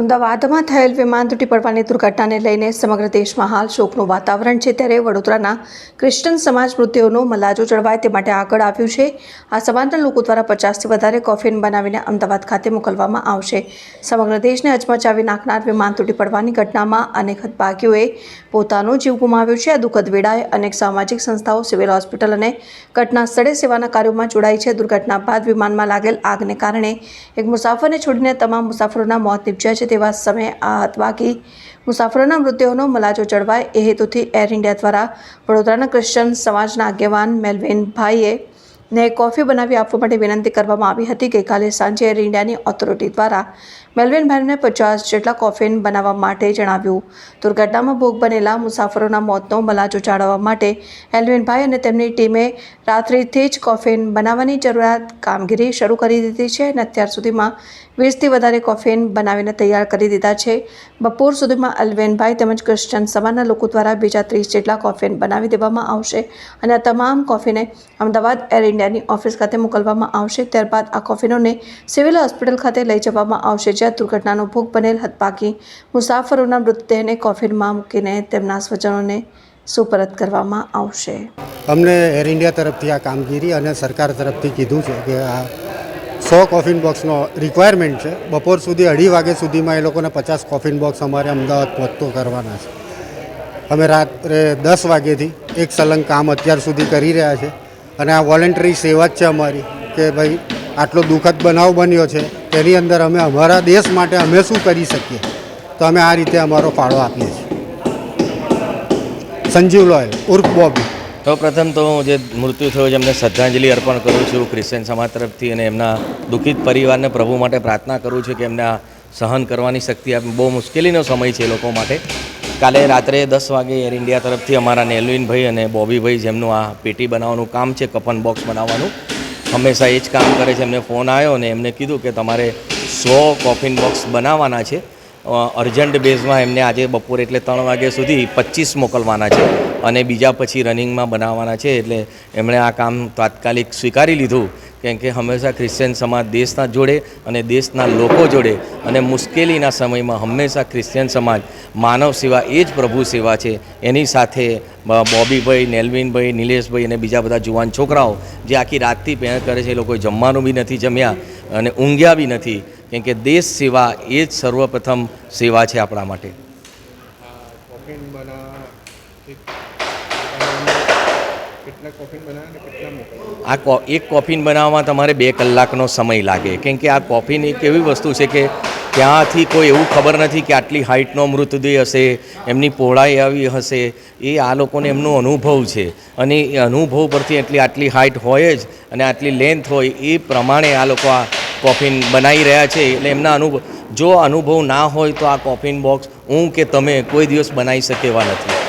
અમદાવાદમાં થયેલ વિમાન તૂટી પડવાની દુર્ઘટનાને લઈને સમગ્ર દેશમાં હાલ શોકનું વાતાવરણ છે. ત્યારે વડોદરાના ક્રિશ્ચન સમાજ મૃત્યુઓનો મલાજો ચડવાય તે માટે આગળ આવ્યું છે. આ સમાજના લોકો દ્વારા પચાસથી વધારે કોફિન બનાવીને અમદાવાદ ખાતે મોકલવામાં આવશે. સમગ્ર દેશને અચમચાવી નાખનાર વિમાન તૂટી પડવાની ઘટનામાં અનેક હદભાગીઓએ પોતાનો જીવ ગુમાવ્યો છે. આ દુઃખદ વેળાએ અનેક સામાજિક સંસ્થાઓ, સિવિલ હોસ્પિટલ અને ઘટના સ્થળે સેવાના કાર્યોમાં જોડાઈ છે. દુર્ઘટના બાદ વિમાનમાં લાગેલ આગને કારણે એક મુસાફરને છોડીને તમામ મુસાફરોના મોત નીપજ્યા છે. તેવા સમયે આ હતવાગી મુસાફરોના મૃતદેહોનો મલાજો જળવાય. એ હેતુથી એર ઇન્ડિયા દ્વારા વડોદરાના ક્રિશ્ચન સમાજના આગેવાન મેલવિન ભાઈએ ને કોફી બનાવી આપવા માટે વિનંતી કરવામાં આવી હતી. ગઈકાલે સાંજે એર ઇન્ડિયાની ઓથોરિટી દ્વારા મેલવિનભાઈને પચાસ જેટલા કોફિન બનાવવા માટે જણાવ્યું. દુર્ઘટનામાં ભોગ બનેલા મુસાફરોના મોતનો મલાજો જાળવવા માટે એલવિનભાઈ અને તેમની ટીમે રાત્રિથી જ કોફિન બનાવવાની જરૂરિયાત કામગીરી શરૂ કરી દીધી છે અને અત્યાર સુધીમાં વીસથી વધારે કોફિન બનાવીને તૈયાર કરી દીધા છે. બપોર સુધીમાં અલ્વેનભાઈ તેમજ ક્રિશ્ચન સમાજના લોકો દ્વારા બીજા ત્રીસ જેટલા કોફિન બનાવી દેવામાં આવશે અને આ તમામ કોફીને અમદાવાદ એર ઇન્ડિયાની ઓફિસ ખાતે મોકલવામાં આવશે. ત્યારબાદ આ કોફીનોને સિવિલ હોસ્પિટલ ખાતે લઈ જવામાં આવશે જ્યાં દુર્ઘટનાનો ભોગ બનેલ હદપાકી મુસાફરોના મૃતદેહને કોફીનમાં મૂકીને તેમના સ્વજનોને સુપરત કરવામાં આવશે. અમને એર ઇન્ડિયા તરફથી આ કામગીરી અને સરકાર તરફથી કીધું છે કે આ સો કોફિન બોક્સનો રિક્વાયરમેન્ટ છે. બપોર સુધી અઢી વાગ્યા સુધીમાં એ લોકોને પચાસ કોફિન બોક્સ અમારે અમદાવાદ પહોંચતો કરવાના છે. અમે રાત્રે દસ વાગ્યેથી એક સલંગ કામ અત્યાર સુધી કરી રહ્યા છે. અને આ વોલેન્ટરી સેવા જ છે અમારી કે ભાઈ આટલો દુઃખદ બનાવ બન્યો છે. તેની અંદર અમે અમારા દેશ માટે અમે શું કરી શકીએ? તો અમે આ રીતે અમારો ફાળો આપીએ છીએ. સંજીવ લોયલ ઉર્ફ બોબી. સૌ પ્રથમ તો હું જે મૃત્યુ થયું છે, એમને શ્રદ્ધાંજલિ અર્પણ કરું છું ક્રિશ્ચન સમાજ તરફથી અને એમના દુઃખિત પરિવારને પ્રભુ માટે પ્રાર્થના કરું છું કે એમને સહન કરવાની શક્તિ આપે. બહુ મુશ્કેલીનો સમય છે લોકો માટે. કાલે રાત્રે દસ વાગે એર ઇન્ડિયા તરફથી અમારા નેલવિનભાઈ અને બોબીભાઈ જેમનું આ પેટી બનાવવાનું કામ છે, કફન બોક્સ બનાવવાનું. હંમેશા એ જ કામ કરે છે. એમને ફોન આવ્યો અને એમને કીધું કે તમારે સો કોફિન બોક્સ બનાવવાના છે. અર્જન્ટ બેઝમાં એમને આજે બપોરે એટલે ત્રણ વાગ્યા સુધી પચીસ મોકલવાના છે અને બીજા પછી રનિંગમાં બનાવવાના છે. એટલે એમણે આ કામ તાત્કાલિક સ્વીકારી લીધું. કેમ કે હંમેશા ક્રિશ્ચિયન સમાજ દેશના જોડે અને દેશના લોકો જોડે અને મુશ્કેલીના સમયમાં હંમેશા ક્રિશ્ચિયન સમાજ માનવ સેવા એ જ પ્રભુ સેવા છે. એની સાથે બોબીભાઈ, નેલવિનભાઈ, નિલેશભાઈ અને બીજા બધા જુવાન છોકરાઓ જે આખી રાતથી પહેર કરે છે એ લોકોએ જમવાનું બી નથી જમ્યા અને ઊંઘ્યા બી નથી. કેમ કે દેશ સેવા એ જ સર્વપ્રથમ સેવા છે આપણા માટે. આ એક કોફીન બનાવવામાં તમારે બે કલાકનો સમય લાગે. કેમ કે આ કોફીન એક એવી વસ્તુ છે કે ત્યાંથી કોઈ એવું ખબર નથી કે આટલી હાઇટનો મૃતદેહ હશે, એમની પહોળાઈ આવી હશે. એ આ લોકોને એમનો અનુભવ છે. અને એ અનુભવ પરથી એટલી આટલી હાઇટ હોય જ અને આટલી લેન્થ હોય, એ પ્રમાણે આ લોકો આ કોફીન બનાવી રહ્યા છે. એટલે એમના અનુભવ, જો અનુભવ ના હોય તો આ કોફીન બોક્સ હું કે તમે કોઈ દિવસ બનાવી શકે એવા નથી.